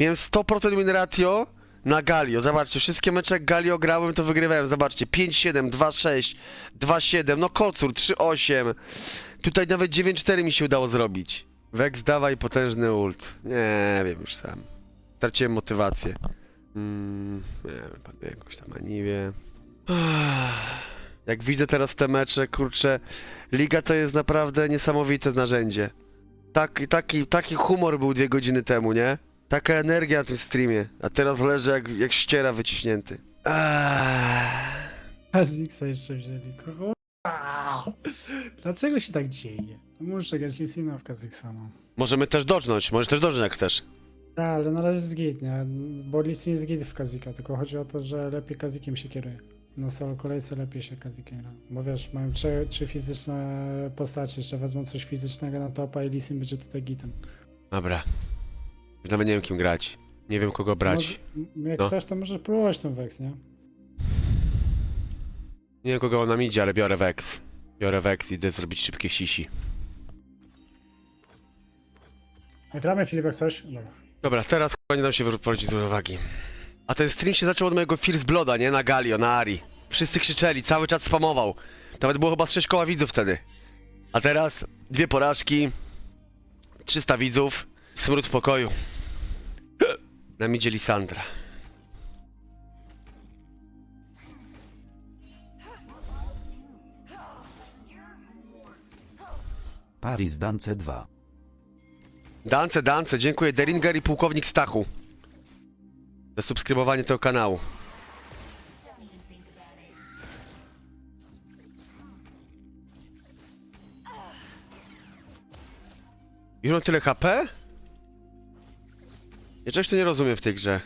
Miałem 100% win ratio na Galio. Zobaczcie, wszystkie mecze Galio grałem, to wygrywałem. Zobaczcie, 5-7, 2-6, 2-7, no kocur, 3-8. Tutaj nawet 9-4 mi się udało zrobić. Vex, dawaj potężny ult. Nie wiem już sam. Straciłem motywację. Mm, nie wiem, pan jakąś tam aniwie. Jak widzę teraz te mecze, kurczę, liga to jest naprawdę niesamowite narzędzie. Tak, taki, taki humor był dwie godziny temu, nie? Taka energia na tym streamie, a teraz leży jak, jak ściera wyciśnięty. Aaaa. A z Xa jeszcze wzięli. Kurwa. Dlaczego się tak dzieje? Muszę grać Lisina w Kazakhstan. no. Możemy też dodżnąć, możesz też dodżnąć jak chcesz. Tak, ale na razie jest git, nie? Bo Lisin jest git w Kazika, tylko chodzi o to, że lepiej Kazikiem się kieruje. Na solo kolejce lepiej się Kazikiem gra. Bo wiesz, mają trzy, trzy fizyczne postacie, jeszcze wezmą coś fizycznego na topa i Lisin będzie tutaj gitem. Dobra. Już nawet nie wiem kim grać. Nie wiem kogo brać. Może, jak No. chcesz, to możesz próbować ten Vex, nie? Nie wiem kogo nam idzie, ale biorę Vex. Biorę Vex i idę zrobić szybkie sisi. Jak gramy Filip jak coś? Dobra. Dobra, teraz chyba nie dam się wyprowadzić z uwagi. A ten stream się zaczął od mojego First Blooda, nie? Na Galio, na Ari. Wszyscy krzyczeli, cały czat spamował. Nawet było chyba z 6 koła widzów wtedy. A teraz dwie porażki, 300 widzów, smród spokoju. Na midzie Lisandra. Paris Dance 2. Dance, dance, dziękuję Deringer i pułkownik Stachu. Za subskrybowanie tego kanału. Już mam tyle HP? Ja czegoś tu nie rozumiem w tej grze.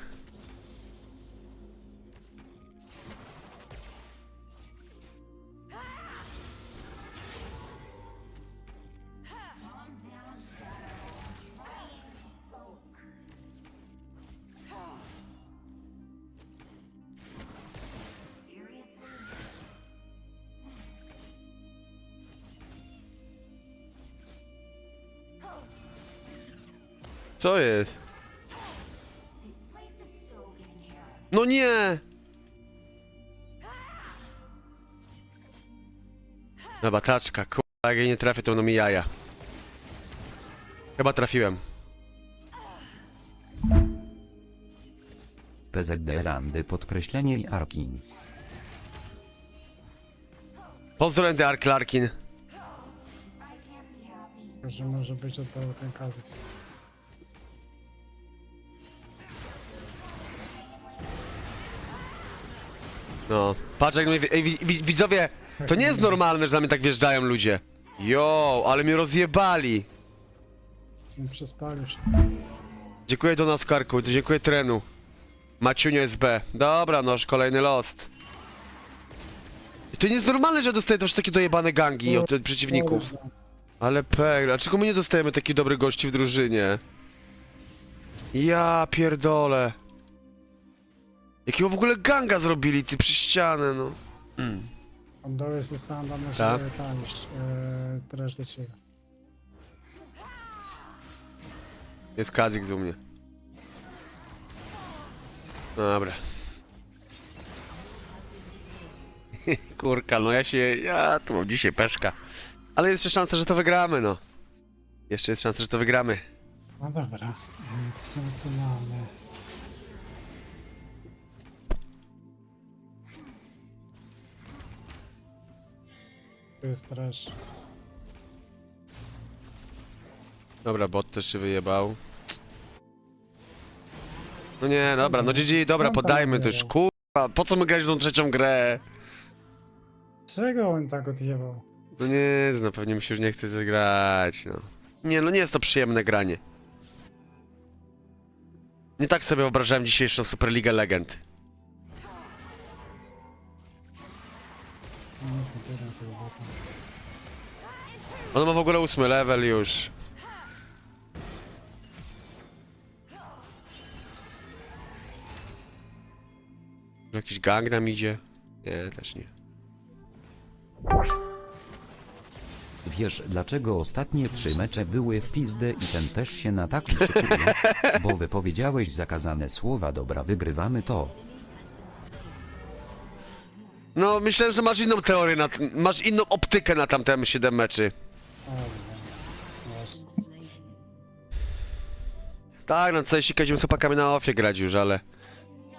Co jest? No nie! Dobra, taczka, kurwa, jak jej nie trafię, to ono mi jaja. Chyba trafiłem. PZD Randy podkreślenie i Arkin. Pozdrowiam The Ark Larkin. Że może być oddało ten Kazakhs. No, patrz jak mnie... Ej, wi- wi- widzowie, to nie jest normalne, że na mnie tak wjeżdżają ludzie. Jo, ale mnie rozjebali. Nie przespali się. Dziękuję do nas, Karku, dziękuję trenu. Maciunio SB. Dobra, noż, kolejny lost. I To nie jest normalne, że dostaję też takie dojebane gangi od od przeciwników. Ale peg, dlaczego my nie dostajemy takich dobrych gości w drużynie? Ja pierdolę. Jakiego w ogóle ganga zrobili, ty przy ścianę, no. Mm. Od dołu jest Lisanda, może Tak? iść. Eee, teraz do ciebie. Jest Kazik u mnie. Dobra. Kurka, no ja się... Ja tu mam dzisiaj peszka. Ale jest jeszcze szansa, że to wygramy, no. Jeszcze jest szansa, że to wygramy. No dobra. Eee, Co tu mamy? Tu jest trash. Dobra, bot też się wyjebał. No nie, Co dobra, no? GG, dobra, tam poddajmy to już, kurwa, po co my grać w tą trzecią grę? Czego on tak odjebał? No nie, no pewnie mi się już nie chce coś grać, no. Nie, no nie jest to przyjemne granie. Nie tak sobie wyobrażałem dzisiejszą Superligę Legend. No tego bota. On ma w ogóle ósmy level już. Jakiś gang nam idzie? Nie, też nie. Wiesz dlaczego ostatnie trzy mecze były w pizdę i ten też się na taki szykuje? Bo wypowiedziałeś zakazane słowa dobra wygrywamy to. No, myślałem, że masz inną teorię, na, masz inną optykę na tamte 7 meczy. O, no. Tak, no coś kazimy z na ofie grać już, ale...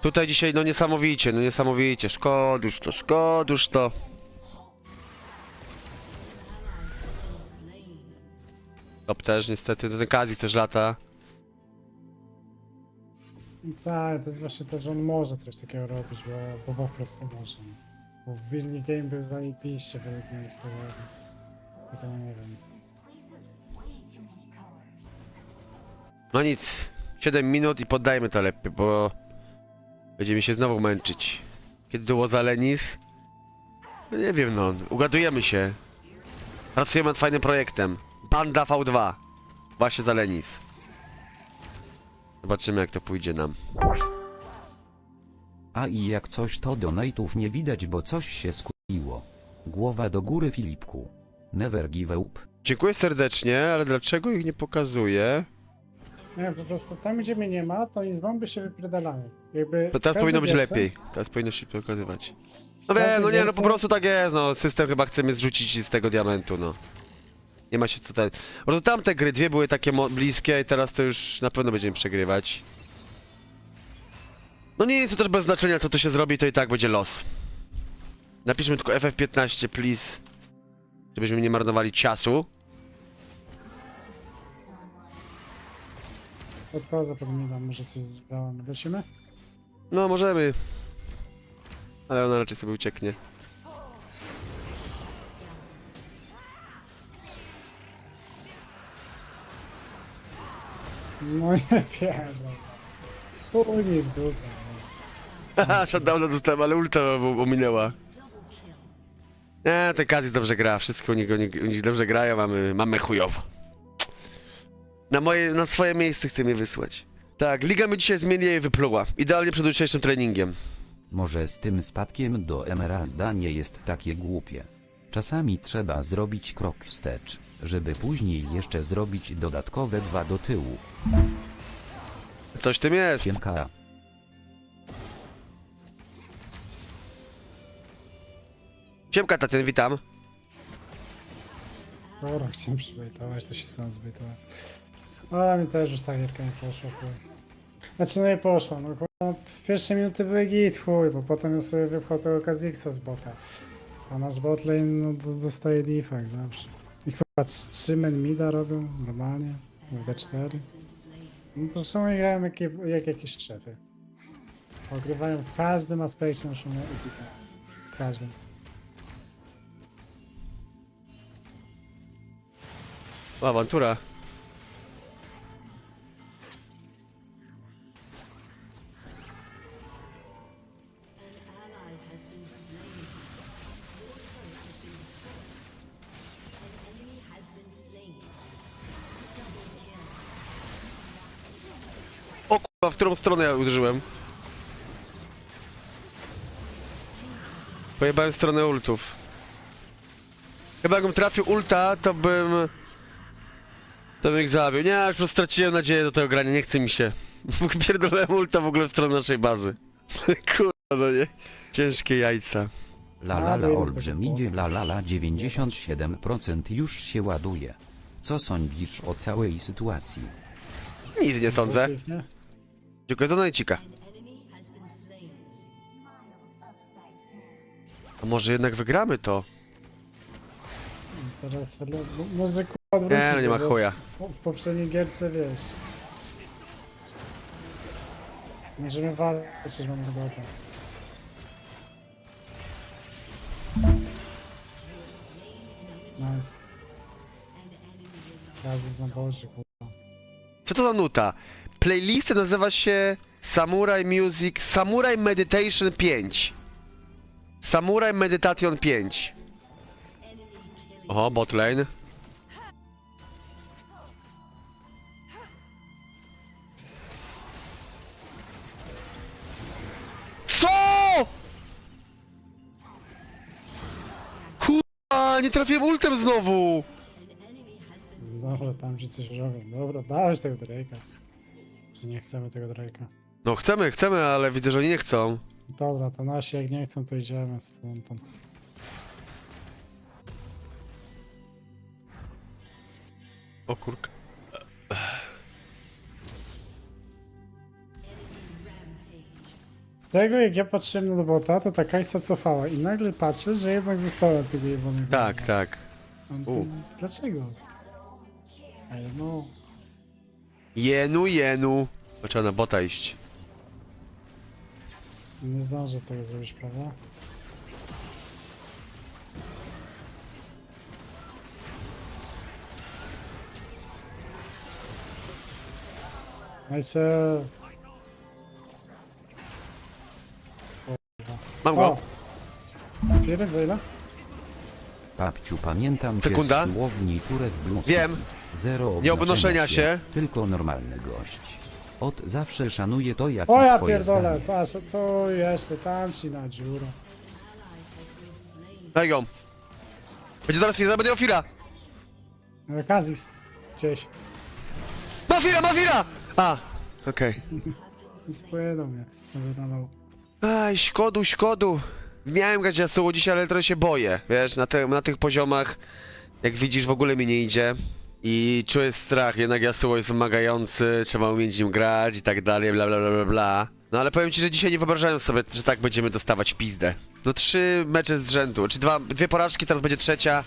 Tutaj dzisiaj, no niesamowicie, no niesamowicie, szkoduż to, szkoduż to. Top też niestety, no ten Kazik też lata. Tak, to jest właśnie to, że on może coś takiego robić, bo, bo po prostu może. Bo w Wilni Game był zajebiście według mnie tego. Tylko nie wiem. No nic, 7 minut i poddajmy to lepiej, bo... Będziemy się znowu męczyć. Kiedy było za Lenis? No nie wiem no, ugadujemy się. Pracujemy nad fajnym projektem. Banda V2. Właśnie za Lenis. Zobaczymy jak to pójdzie nam. A i jak coś to donate'ów nie widać bo coś się skupiło. Głowa do góry Filipku. Never give up. Dziękuję serdecznie, ale dlaczego ich nie pokazuje? Nie, po prostu tam gdzie mnie nie ma, to i z bomby się wypierdalają. Jakby To teraz każdy powinno być wiece- lepiej. Teraz powinno się pokazywać. No Każdy wiem, no nie, no po prostu tak jest, no. System chyba chce mnie zrzucić z tego diamentu, no. Nie ma się co ten... Po prostu tamte gry, dwie były takie mo- bliskie i teraz to już na pewno będziemy przegrywać. No nie jest to też bez znaczenia, co tu się zrobi, to i tak będzie los. Napiszmy tylko FF15, please. Żebyśmy nie marnowali czasu. Odchodzę pod mida, może coś zbrałem. Lecimy? No, możemy. Ale ona raczej sobie ucieknie. No nie pierdolę. Mi w dupę. Haha, shutdowna dostałem, ale ulta ominęła. Nie, ten Kazis dobrze gra, wszystko u nich, u nich, u nich dobrze grają, mamy, mamy chujowo. Na moje, na swoje miejsce chce mnie wysłać. Tak, liga mi dzisiaj zmieniła i wypluła. Idealnie przed jutrzejszym treningiem. Może z tym spadkiem do Emeralda nie jest takie głupie. Czasami trzeba zrobić krok wstecz, żeby później jeszcze zrobić dodatkowe dwa do tyłu. Coś tym jest. Siemka. Siemka Tatian, witam. Dobra, chciałem przybejtować, to się sam zbejtowałem. A mi też już ta gierka nie poszła, chuj. Znaczy no nie poszła, no kurwa, w pierwsze minuty były git, chuj, bo potem ja sobie wypchał tego Kazixa z bota. A nasz botlane no, do- dostaje defekt zawsze. I chyba trzy men mida robią normalnie, w D4. No to są grają jak, jak jakieś szefy. Ogrywają w każdym aspekcie naszą ekikę. W każdym. O, awantura. O kurwa, w którą stronę ja uderzyłem? Pojebałem stronę ultów. Chyba jakbym trafił ulta, to bym... To bym ich zabił. Nie, już straciłem nadzieję do tego grania, nie chce mi się. Pierdolałem ulta w ogóle w stronę naszej bazy. Kurwa, no nie. Ciężkie jajca. La la la olbrzym idzie la la la 97% już się ładuje. Co sądzisz o całej sytuacji? Nic nie sądzę. Dziękuję za donajcika. A może jednak wygramy to? Teraz mo- może odwrócić. Nie, no nie ma bo chuja. W, w poprzedniej gierce wiesz. Możemy walczyć, chyba tak. Nice. Razy na boże, kurwa. Co to za nuta? Playlist nazywa się Samurai Music Samurai Meditation 5. Samurai Meditation 5. Oho, bot trafiłem ultem znowu. Dobra, tam ci coś robią. Dobra, dałeś tego Drake'a. Czy nie chcemy tego Drake'a? No chcemy, chcemy, ale widzę, że oni nie chcą. Dobra, to nasi jak nie chcą, to idziemy z tą. tą. O kurka. Tego jak ja patrzyłem na bota, to ta Kajsa cofała i nagle patrzę, że jednak została tego jebanego. Tak, tak. No to U. jest- Dlaczego? Ale no... Jenu, jenu. No, Trzeba na bota iść. Nie zdążę tego zrobić, prawda? Nice. Mam go. O! Firek za ile? Papciu pamiętam cię Sekunda. z Turek Blue Wiem. City. Zero Nie obnoszenia się. Tylko normalny gość. Od zawsze szanuję to jak O ja twoje pierdolę, zdanie. patrz, to jeszcze tam ci na dziurę. Daj go. Będzie zaraz chwilę, będzie Ofira. Ale Kazix, gdzieś. Ma Ofira, ma Ofira! A, okej. Spłyną mnie. Nawet na. Aj, szkodu, szkodu. Miałem grać Yasuo dzisiaj, ale trochę się boję. Wiesz, na, te, na tych poziomach, jak widzisz, w ogóle mi nie idzie. I czuję strach, jednak Yasuo jest wymagający, trzeba umieć nim grać i tak dalej, bla bla bla bla bla. No ale powiem ci, że dzisiaj nie wyobrażałem sobie, że tak będziemy dostawać pizdę. No trzy mecze z rzędu, czy dwa, dwie porażki, teraz będzie trzecia.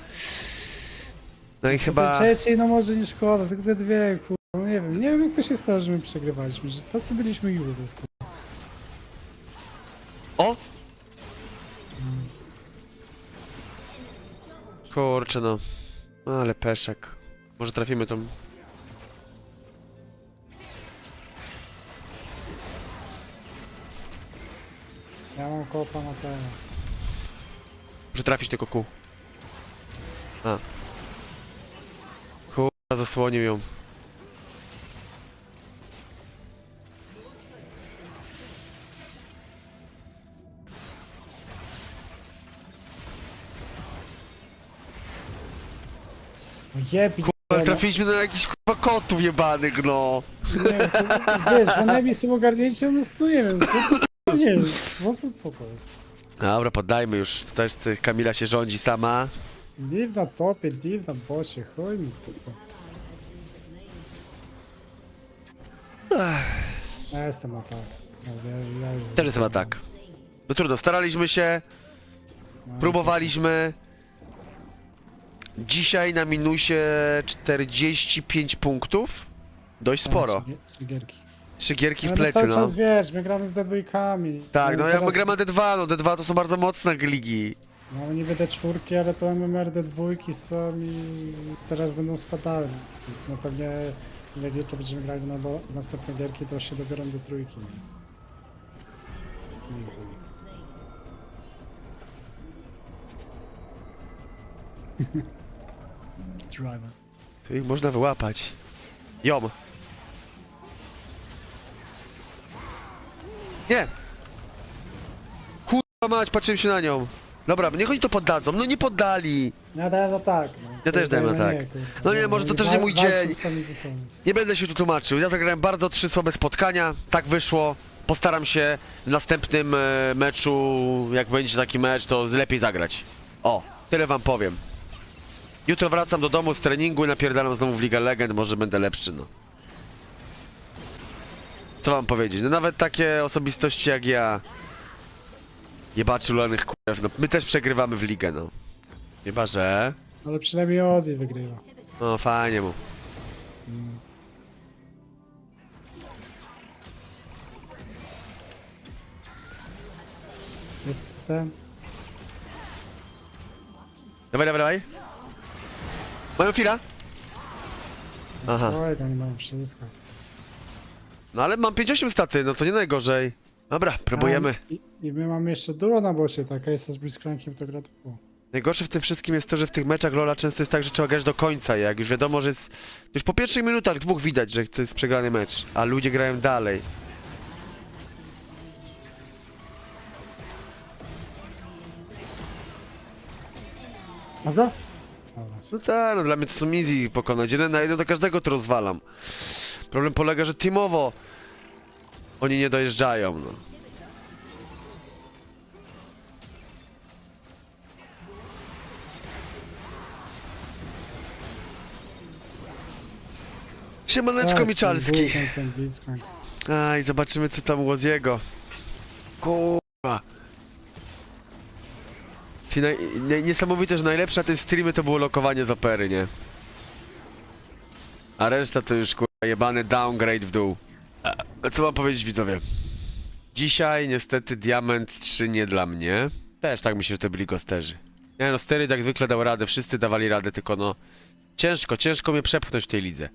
No i chyba... Trzeciej, no może nie szkoda, tylko te dwie, kurwa. No nie wiem, nie wiem jak to się stało, że my przegrywaliśmy, że tacy byliśmy useless, kurwa. O! Kurczę no. Ale peszek. Może trafimy tą... Ja mam kopa na ten. Może trafić tylko ku. A. Kurwa, zasłonił ją. Jebi, Ale trafiliśmy na jakichś kurwa kotów jebanych, no. nie wiem, to, wiesz, w Anebi są ogarnięci, no to nie wiem, to, to, nie wiem, no to co to jest? Dobra, poddajmy już. To jest y, Kamila się rządzi sama. Div na topie, div na bocie, chuj mi w dupę. Ja jestem na tak. Ja, ja, ja już Też jestem na tak. No trudno, staraliśmy się, No, próbowaliśmy. Dzisiaj na minusie 45 punktów. Dość tak, sporo. trzy- gierki. Trzy gierki w Ale plecy, cały no. czas wiesz, my gramy z D2. Tak, no ja teraz, gram na D2, no D2 to są bardzo mocne ligi. No niby D4, ale to MMR D2 są i teraz będą spadały. No pewnie jak jutro będziemy grali na bo- następne gierki, to się dobiorą do trójki. Chuj. Driver. Tu ich można wyłapać. Jom. Nie! Kurwa mać, patrzyłem się na nią. Dobra, niech oni to poddadzą. No nie poddali. Ja dałem na tak. No. Ja też dałem na Dajmy tak. No nie, może to też nie wal- mój walczą dzień. sami ze sobą. Nie będę się tu tłumaczył. Ja zagrałem bardzo trzy słabe spotkania. Tak wyszło. Postaram się w następnym e, meczu, jak będzie taki mecz, to lepiej zagrać. O, tyle wam powiem. Jutro wracam do domu z treningu i napierdalam znowu w Liga Legend, może będę lepszy, no. Co wam powiedzieć? No nawet takie osobistości jak ja, jebaczy ulanych kurew, no my też przegrywamy w ligę, no. Chyba, że... Ale przynajmniej Ozzy wygrywa. No fajnie mu. Jestem. Dawaj, dawaj, dawaj. Mają fila? Aha. Oj, oni mają wszystko. No ale mam 58 staty, no to nie najgorzej. Dobra, próbujemy. I, I my mamy jeszcze duo na bocie, taka jest z Blitzcrankiem, to gra duo. Najgorsze w tym wszystkim jest to, że w tych meczach Lola często jest tak, że trzeba grać do końca. Jak już wiadomo, że jest... Już po pierwszych minutach dwóch widać, że to jest przegrany mecz. A ludzie grają dalej. Dobra? No tak, no dla mnie to są easy pokonać. Jeden na jeden do każdego to rozwalam. Problem polega, że teamowo oni nie dojeżdżają, no. Siemaneczko Tak, Miczalski. Aj, zobaczymy co tam u Łodziego. Kurwa. Ci naj, nie, niesamowite, że najlepsze na streamy to było lokowanie z opery, nie? A reszta to już kurwa jebany downgrade w dół. Co mam powiedzieć widzowie? Dzisiaj niestety diament 3 nie dla mnie. Też tak myślę, że to byli gosterzy. Nie no, Stery jak zwykle dał radę, wszyscy dawali radę, tylko no... Ciężko, ciężko mnie przepchnąć w tej lidze.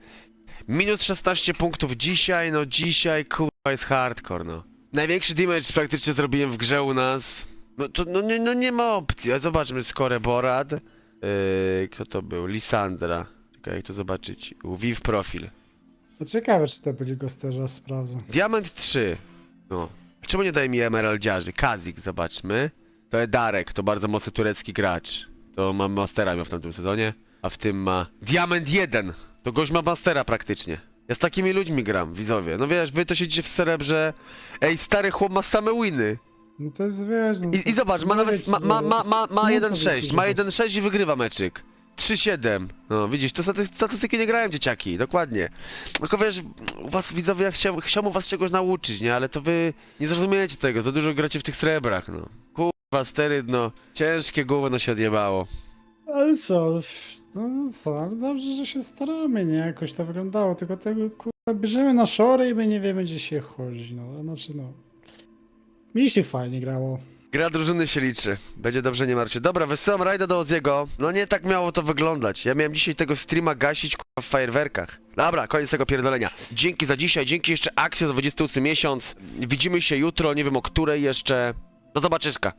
Minus 16 punktów dzisiaj, no dzisiaj kurwa jest hardcore, no. Największy damage praktycznie zrobiłem w grze u nas. No to no, nie, no nie ma opcji, ale zobaczmy skorę Borad. Yy, kto to był? Lisandra. Czekaj, jak to zobaczyć. Viv profil. No ciekawe, czy to byli gosterze, sprawdzę. Diament 3. No. Czemu nie daje mi emeraldziarzy? Kazik, zobaczmy. To Edarek, to bardzo mocny turecki gracz. To ma Mastera miał w tamtym sezonie. A w tym ma... Diament 1! To gość ma Mastera praktycznie. Ja z takimi ludźmi gram, widzowie. No wiesz, wy to siedzicie w srebrze. Ej, stary chłop ma same winy. No to jest, wiesz... No, I, i zobacz, ma nawet... Ma, ma, ma, ma, ma 1-6, ma 1-6 i wygrywa meczyk. 3-7. No widzisz, to staty- statystyki nie grają dzieciaki, dokładnie. Tylko wiesz, u was widzowie, ja chciał, chciałbym was czegoś nauczyć, nie? Ale to wy nie zrozumiecie tego, za dużo gracie w tych srebrach, no. Kurwa, stery, no. Ciężkie głowy, no się odjebało. Ale co, no, no co, ale dobrze, że się staramy, nie? Jakoś to wyglądało, tylko tego, kurwa, bierzemy na szory i my nie wiemy, gdzie się chodzi, no. Znaczy, no... Mi się fajnie grało. Gra drużyny się liczy. Będzie dobrze, nie martwcie. Dobra, wysyłam rajda do Oziego. No nie tak miało to wyglądać. Ja miałem dzisiaj tego streama gasić w fajerwerkach. Dobra, koniec tego pierdolenia. Dzięki za dzisiaj, dzięki jeszcze akcji za 28 miesiąc. Widzimy się jutro, nie wiem o której jeszcze. Do zobaczyska.